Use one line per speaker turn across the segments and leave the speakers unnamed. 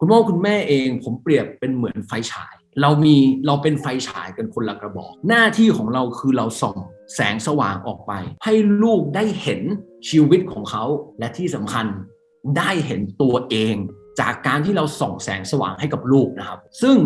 คุณพ่อคุณแม่เองผมเปรียบเป็นเหมือนไฟฉาย เรามีเราเป็นไฟฉายกันคนละกระบอก หน้าที่ของเราคือเราส่องแสงสว่างออกไป ให้ลูกได้เห็นชีวิตของเขาและที่สำคัญได้เห็นตัวเอง จากการที่เราส่องแสงสว่างให้กับลูกนะครับ ซึ่ง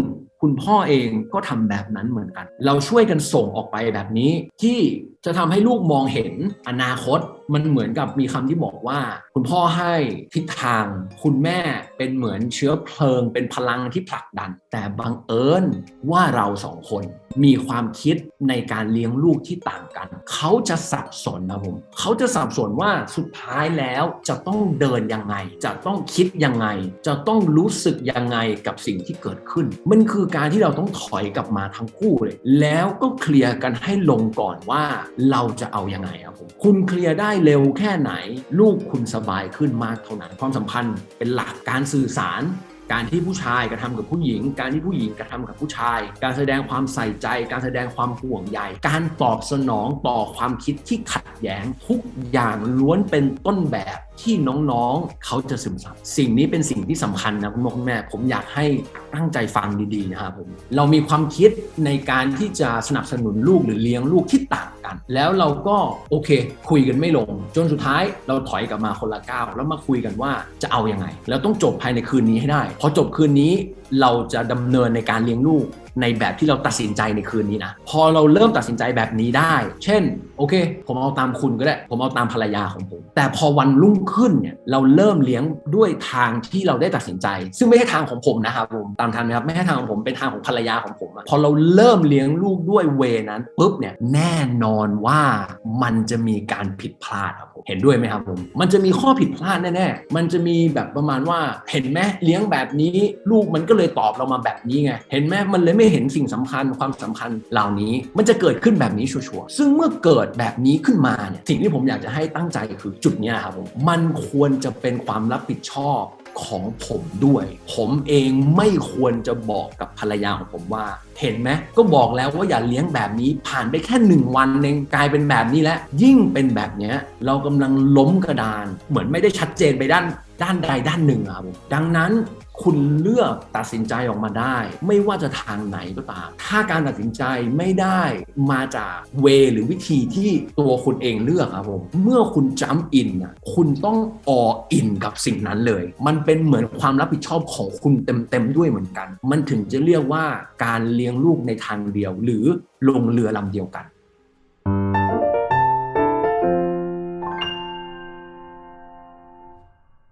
คุณพ่อเองก็ทำแบบนั้นเหมือนกัน เราช่วยกันส่งออกไปแบบนี้ที่จะทำให้ลูกมองเห็นอนาคต มันเหมือนกับมีคำที่บอกว่า คุณพ่อให้ทิศทาง คุณแม่เป็นเหมือนเชื้อเพลิง เป็นพลังที่ผลักดัน แต่บังเอิญว่าเราสองคน มีความคิดในการเลี้ยงลูกที่ต่างกัน เขาจะสับสนนะผมเขาจะสับสนว่าสุดท้ายแล้วจะต้องเดินยังไง จะต้องคิดยังไง จะต้องรู้สึกยังไงกับสิ่งที่เกิดขึ้น มันคือการที่เราต้องถอยกลับมาทั้งคู่เลย แล้วก็เคลียร์กันให้ลงก่อนว่าเราจะเอายังไงครับผมคุณเคลียร์ได้เร็วแค่ไหน ลูกคุณสบายขึ้นมากเท่านั้นความสัมพันธ์เป็นหลักการสื่อสาร การที่ผู้ชายกระทำกับผู้หญิง การที่ผู้หญิงกระทำกับผู้ชาย การแสดงความใส่ใจ การแสดงความห่วงใยการตอบสนองต่อความคิดที่ขัดแย้งทุกอย่างล้วนเป็นต้นแบบ ที่น้องๆเขาจะซึมซับสิ่งนี้เป็นสิ่งที่สำคัญนะคุณพ่อคุณแม่ ผมอยากให้ตั้งใจฟังดีๆนะครับผมเรามีความคิดในการที่จะสนับสนุนลูกหรือเลี้ยงลูกที่ต่างกัน แล้วเราก็โอเค คุยกันไม่ลง จนสุดท้ายเราถอยกลับมาคนละก้าวแล้วมาคุยกันว่าจะเอาอยัางไง แล้วต้องจบภายในคืนนี้ให้ได้พอจบคืนนี้เราจะดำเนินในการเลี้ยงลูก ในแบบที่เราตัดสินใจในคืนนี้นะ พอเราเริ่มตัดสินใจแบบนี้ได้ เช่น โอเค ผมเอาตามคุณก็ได้ ผมเอาตามภรรยาของผม แต่พอวันรุ่งขึ้นเนี่ยเราเริ่มเลี้ยงด้วยทางที่เราได้ตัดสินใจ ซึ่งไม่ใช่ทางของผมนะครับผมตามทันไหมครับไม่ใช่ทางของผมเป็นทางของภรรยาของผมพอเราเริ่มเลี้ยงลูกด้วยเวนั้นปุ๊บเนี่ยแน่นอนว่ามันจะมีการผิดพลาดครับผมเห็นด้วยไหมครับผมมันจะมีข้อผิดพลาดแน่ๆมันจะมีแบบประมาณว่าเห็นไหมเลี้ยงแบบนี้ลูกมันก็เลยตอบเรามาแบบนี้ไงเห็นไหมมันเลยไม่เห็นสิ่งสำคัญความสำคัญเหล่านี้ มันจะเกิดขึ้นแบบนี้ชัวร์ซึ่งเมื่อเกิดแบบนี้ขึ้นมาเนี่ยสิ่งที่ผมอยากจะให้ตั้งใจคือจุดนี้ครับผมมันควรจะเป็นความรับผิดชอบของผมด้วย ผมเองไม่ควรจะบอกกับภรรยาของผมว่า เห็นไหมก็บอกแล้วว่าอย่าเลี้ยงแบบนี้ผ่านไปแค่หนึ่งวันเองกลายเป็นแบบนี้แล้วยิ่งเป็นแบบเนี้ยเรากำลังล้มกระดาน เหมือนไม่ได้ชัดเจนไปด้านด้านใดด้านหนึ่งครับผมดังนั้น คุณเลือกตัดสินใจออกมาได้ ไม่ว่าจะทางไหนก็ตาม ถ้าการตัดสินใจไม่ได้มาจากเวหรือวิธีที่ตัวคุณเองเลือกครับผมเมื่อคุณจัมอินอะคุณต้องออินกับสิ่งนั้นเลย มันเป็นเหมือนความรับผิดชอบของคุณเต็มๆด้วยเหมือนกัน มันถึงจะเรียกว่าการเลี้ยงลูกในทางเดียว หรือลงเรือลำเดียวกัน